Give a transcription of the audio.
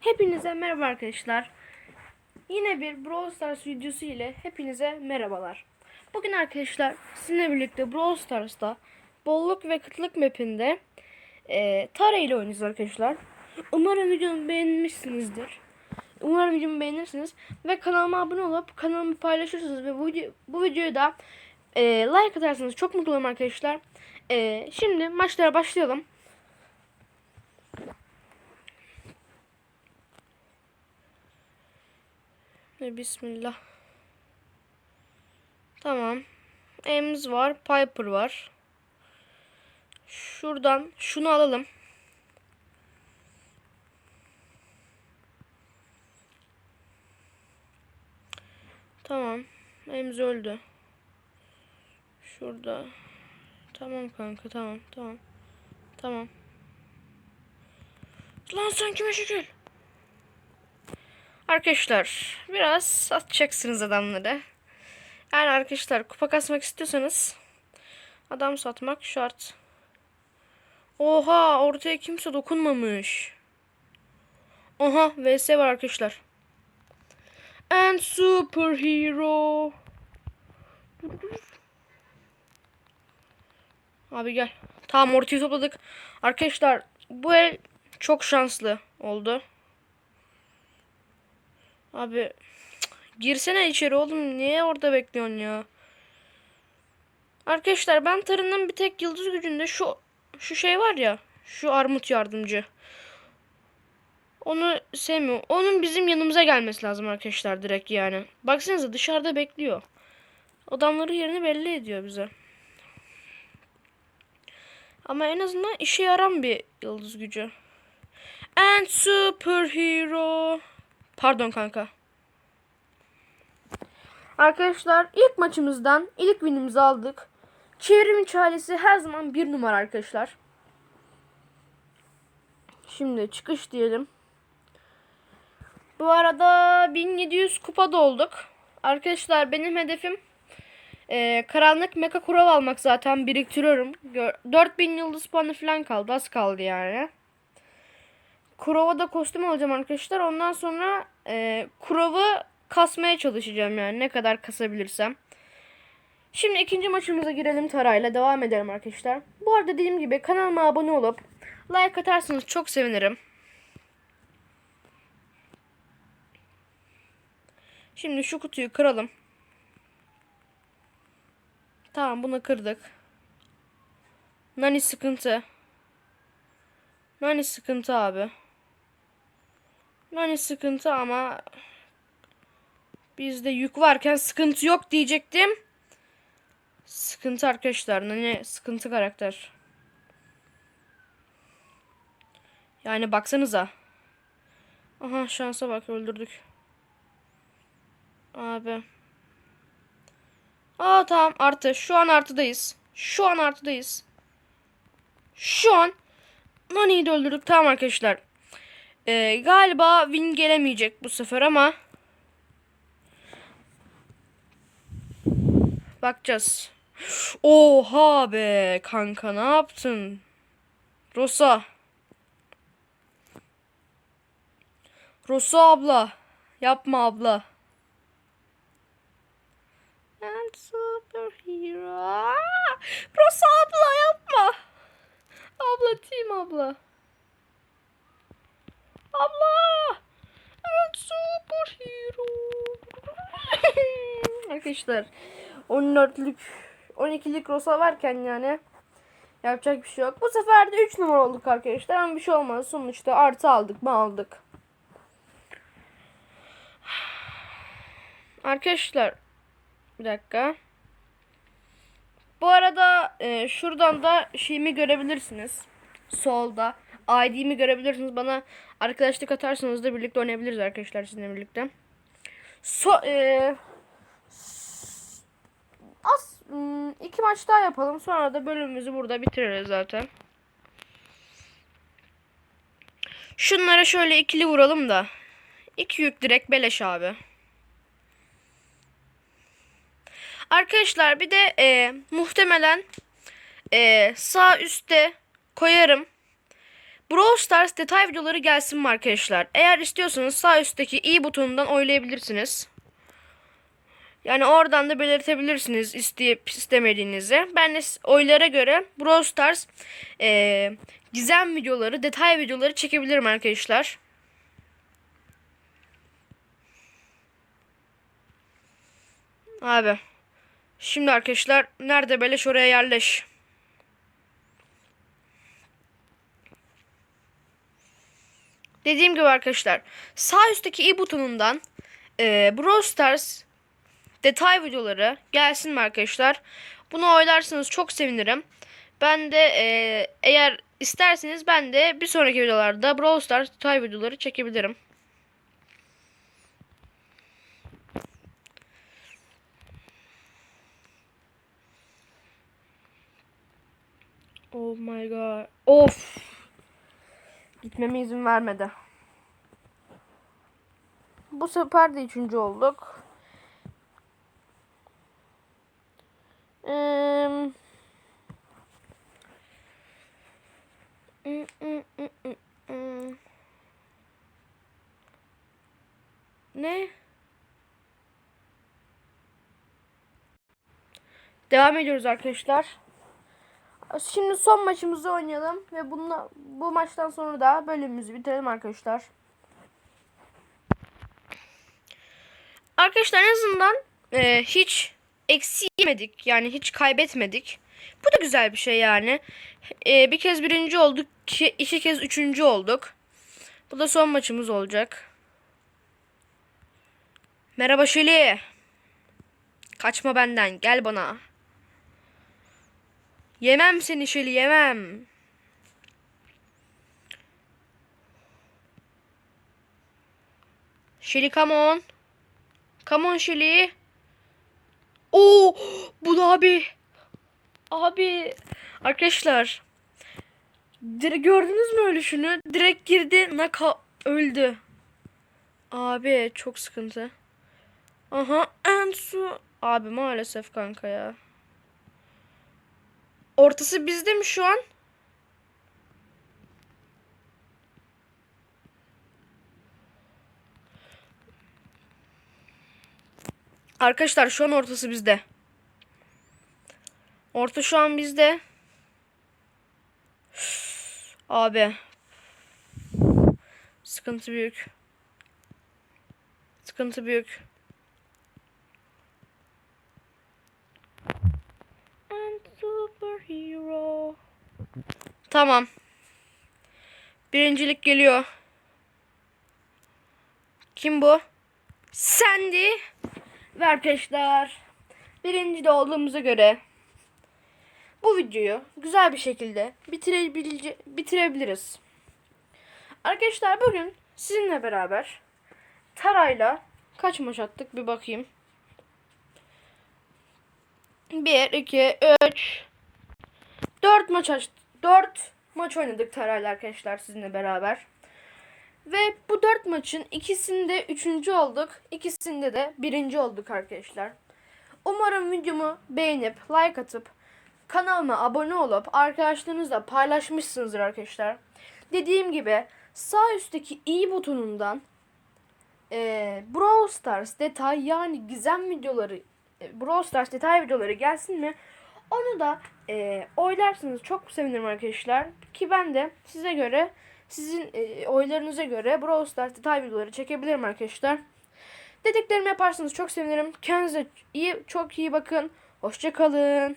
Hepinize merhaba arkadaşlar. Yine bir Brawl Stars videosu ile hepinize merhabalar. Bugün arkadaşlar sizinle birlikte Brawl Stars'ta bolluk ve kıtlık mapinde e, Tara ile oynayacağız arkadaşlar. Umarım videomu beğenmişsinizdir. Umarım videomu beğenirsiniz ve kanalıma abone olup kanalımı paylaşırsınız ve bu, bu videoyu da e, like atarsanız çok mutlu olurum arkadaşlar. E, şimdi maçlara başlayalım. Ve bismillah. Tamam. Ems var. Piper var. Şuradan şunu alalım. Tamam. Ems öldü. Şurada. Tamam kanka tamam tamam. Tamam. Lan sen kime şükür? Arkadaşlar biraz satacaksınız adamları. Yani arkadaşlar kupa kasmak istiyorsanız adam satmak şart. Oha ortaya kimse dokunmamış. Oha vs var arkadaşlar. And superhero. Abi gel. Tamam ortayı topladık. Arkadaşlar bu el çok şanslı oldu. Abi girsene içeri oğlum. Niye orada bekliyorsun ya? Arkadaşlar ben tarının bir tek yıldız gücünde şu şu şey var ya. Şu armut yardımcı. Onu sevmiyorum. Onun bizim yanımıza gelmesi lazım arkadaşlar direkt yani. Baksanıza dışarıda bekliyor. Adamları yerini belli ediyor bize. Ama en azından işe yaran bir yıldız gücü. And superhero. Pardon kanka. Arkadaşlar ilk maçımızdan ilk winimizi aldık. Çevrim içi her zaman bir numara arkadaşlar. Şimdi çıkış diyelim. Bu arada 1700 kupa olduk. Arkadaşlar benim hedefim e, karanlık meka kural almak zaten biriktiriyorum. Gör- 4000 yıldız puanı falan kaldı. Az kaldı yani. Kurova da kostüm alacağım arkadaşlar. Ondan sonra e, Kurov'u kasmaya çalışacağım yani ne kadar kasabilirsem. Şimdi ikinci maçımıza girelim Tara'yla devam edelim arkadaşlar. Bu arada dediğim gibi kanalıma abone olup like atarsanız çok sevinirim. Şimdi şu kutuyu kıralım. Tamam bunu kırdık. Nani sıkıntı. Nani sıkıntı abi. Nani sıkıntı ama bizde yük varken sıkıntı yok diyecektim. Sıkıntı arkadaşlar. Nani sıkıntı karakter. Yani baksanıza. Aha şansa bak öldürdük. Abi. Aa tamam artı. Şu an artıdayız. Şu an artıdayız. Şu an Nani'yi de öldürdük. Tamam arkadaşlar. Ee, galiba win gelemeyecek bu sefer ama bakacağız. Oha be kanka ne yaptın? Rosa. Rosa abla. Yapma abla. And superhero. Rosa abla yapma. Abla team. Abla. And superhero. Arkadaşlar 14'lük 12'lik Rosa varken yani yapacak bir şey yok. Bu sefer de 3 numara olduk arkadaşlar ama bir şey olmaz. Sonuçta artı aldık mı aldık. Arkadaşlar bir dakika. Bu arada e, şuradan da şeyimi görebilirsiniz. Solda ID'mi görebilirsiniz. Bana arkadaşlık atarsanız da birlikte oynayabiliriz arkadaşlar sizinle birlikte. So, e, az hmm, iki maç daha yapalım. Sonra da bölümümüzü burada bitiririz zaten. Şunlara şöyle ikili vuralım da. İki yük direkt beleş abi. Arkadaşlar bir de e, muhtemelen e, sağ üstte koyarım. Brawl Stars detay videoları gelsin mi arkadaşlar? Eğer istiyorsanız sağ üstteki i butonundan oylayabilirsiniz. Yani oradan da belirtebilirsiniz isteyip istemediğinizi. Ben de oylara göre Brawl Stars eee, gizem videoları, detay videoları çekebilirim arkadaşlar. Abi. Şimdi arkadaşlar nerede beleş oraya yerleş. Dediğim gibi arkadaşlar sağ üstteki i butonundan e, Brawl Stars detay videoları gelsin mi arkadaşlar? Bunu oylarsanız çok sevinirim. Ben de e, eğer isterseniz ben de bir sonraki videolarda Brawl Stars detay videoları çekebilirim. Oh my god. Of. Gitmeme izin vermedi. Bu sefer de üçüncü olduk. Mm. Ne? Devam ediyoruz arkadaşlar. Şimdi son maçımızı oynayalım ve bununla, bu maçtan sonra da bölümümüzü bitirelim arkadaşlar. Arkadaşlar en azından e, hiç eksi yemedik. Yani hiç kaybetmedik. Bu da güzel bir şey yani. E, bir kez birinci olduk. iki, iki kez üçüncü olduk. Bu da son maçımız olacak. Merhaba Şeli. Kaçma benden. Gel bana. Yemem seni Şeli yemem. Şeli come on. Come on Şeli. Oo, bu da abi. Abi. Arkadaşlar. Dire gördünüz mü ölüşünü? Direkt girdi. Naka öldü. Abi çok sıkıntı. Aha Ensu. Abi maalesef kanka ya. Ortası bizde mi şu an? Arkadaşlar şu an ortası bizde. Orta şu an bizde. Abi. Sıkıntı büyük. Sıkıntı büyük. I'm superhero. Tamam. Birincilik geliyor. Kim bu? Sandy. Ve arkadaşlar birinci de olduğumuza göre bu videoyu güzel bir şekilde bitirebilece bitirebiliriz. Arkadaşlar bugün sizinle beraber Tara'yla kaç maç attık bir bakayım. 1, 2, 3, 4 maç açtık. 4 maç oynadık Tara'yla arkadaşlar sizinle beraber. Ve bu dört maçın ikisinde üçüncü olduk. ikisinde de birinci olduk arkadaşlar. Umarım videomu beğenip like atıp kanalıma abone olup arkadaşlarınızla paylaşmışsınızdır arkadaşlar. Dediğim gibi sağ üstteki i butonundan e, Brawl Stars detay yani gizem videoları e, Brawl Stars detay videoları gelsin mi? Onu da e, oylarsanız çok sevinirim arkadaşlar. Ki ben de size göre sizin e, oylarınıza göre Brawl Stars detay videoları çekebilirim arkadaşlar. Dediklerimi yaparsanız çok sevinirim. Kendinize iyi, çok iyi bakın. Hoşçakalın.